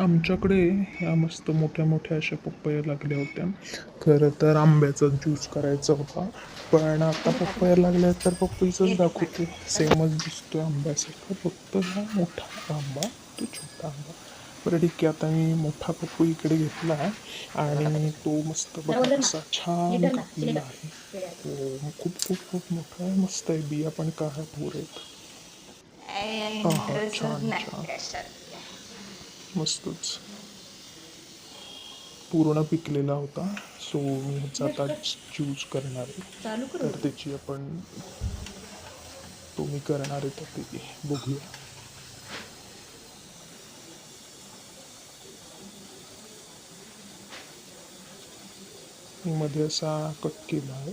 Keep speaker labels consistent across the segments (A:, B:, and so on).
A: आमच्याकडे ह्या मस्त मोठ्या मोठ्या अशा पपया लागल्या होत्या. खरं तर आंब्याचा ज्यूस करायचा होता. पण आता पपया लागल्या तर पपईचंच दाखवते. सेमच दिसतोय आंब्यासारखं. फक्त हा मोठा आंबा तो छोटा आंबा. बरं ठीक आहे. आता मी मोठा पप्पू इकडे घेतला आहे आणि तो मस्त बघा असा छान कापलेला आहे. हो खूप खूप खूप मोठा आहे. मस्त आहे. बिया पण काय भोर आहेत आहा, छान छान. मस्तच. पूर्ण पिकलेला होता. सो मी ह्याचा आता चूज करणार आहे. तर त्याची आपण तो मी करणार आहे तर ते बघूया. मी मध्ये असा कट केला आहे.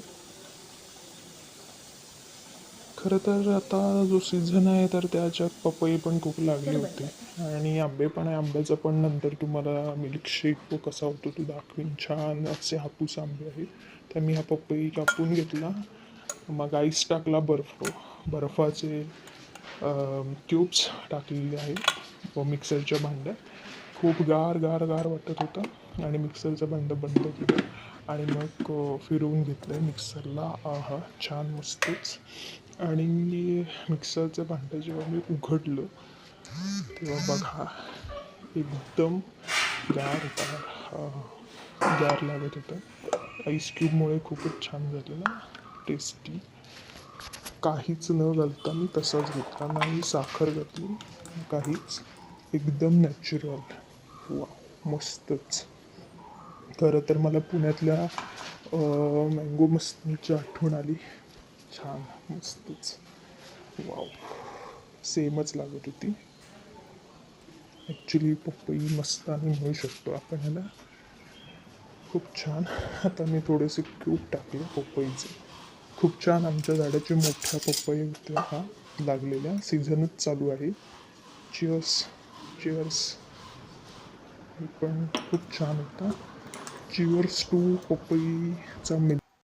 A: खरं तर आता जो सीझन आहे तर त्याच्यात पपई पण खूप लागली होती. आणि आंबे पण आहे. आंब्याचा पण नंतर तुम्हाला मिल्कशेक तो कसा होतो तो दाखवीन. छान असे हापूस आंबे आहेत. तर मी हा पपई कापून घेतला. मग आईस टाकला बर्फ. बर्फाचे क्यूब्स टाकलेले आहेत. व मिक्सरच्या भांड्यात. खूप गार गार गार वाटत होतं. आणि मिक्सरचं भांडं बंद केलं. आणि मग फिरवून घेतलं मिक्सरला आहा छान मस्तच. आणि मिक्सरचं भांडं जेव्हा मी उघडलं तेव्हा बघा एकदम गार होता गार लागत होतं. आईस क्यूबमुळे खूपच छान झालेलं टेस्टी काहीच न घालता मी तसाच घेतला नाही साखर घातली काहीच. एकदम नॅचरल वा मस्तच. खरं तर मला पुण्यातल्या मँगो मस्तीची आठवण आली. छान मस्तच. वाव सेमच लागत होती. ॲक्च्युली पपई मस्त आणि म्हणू शकतो आपण ह्याला. खूप छान. आता मी थोडेसे क्यूब टाकले पपईचे. खूप छान आमच्या झाडाचे मोठ्या पपई होत्या हा लागलेल्या. सीझनच चालू आहे. चिअर्स चिअर्स पण खूप छान होता. चिअर्स टू पपईचा मिल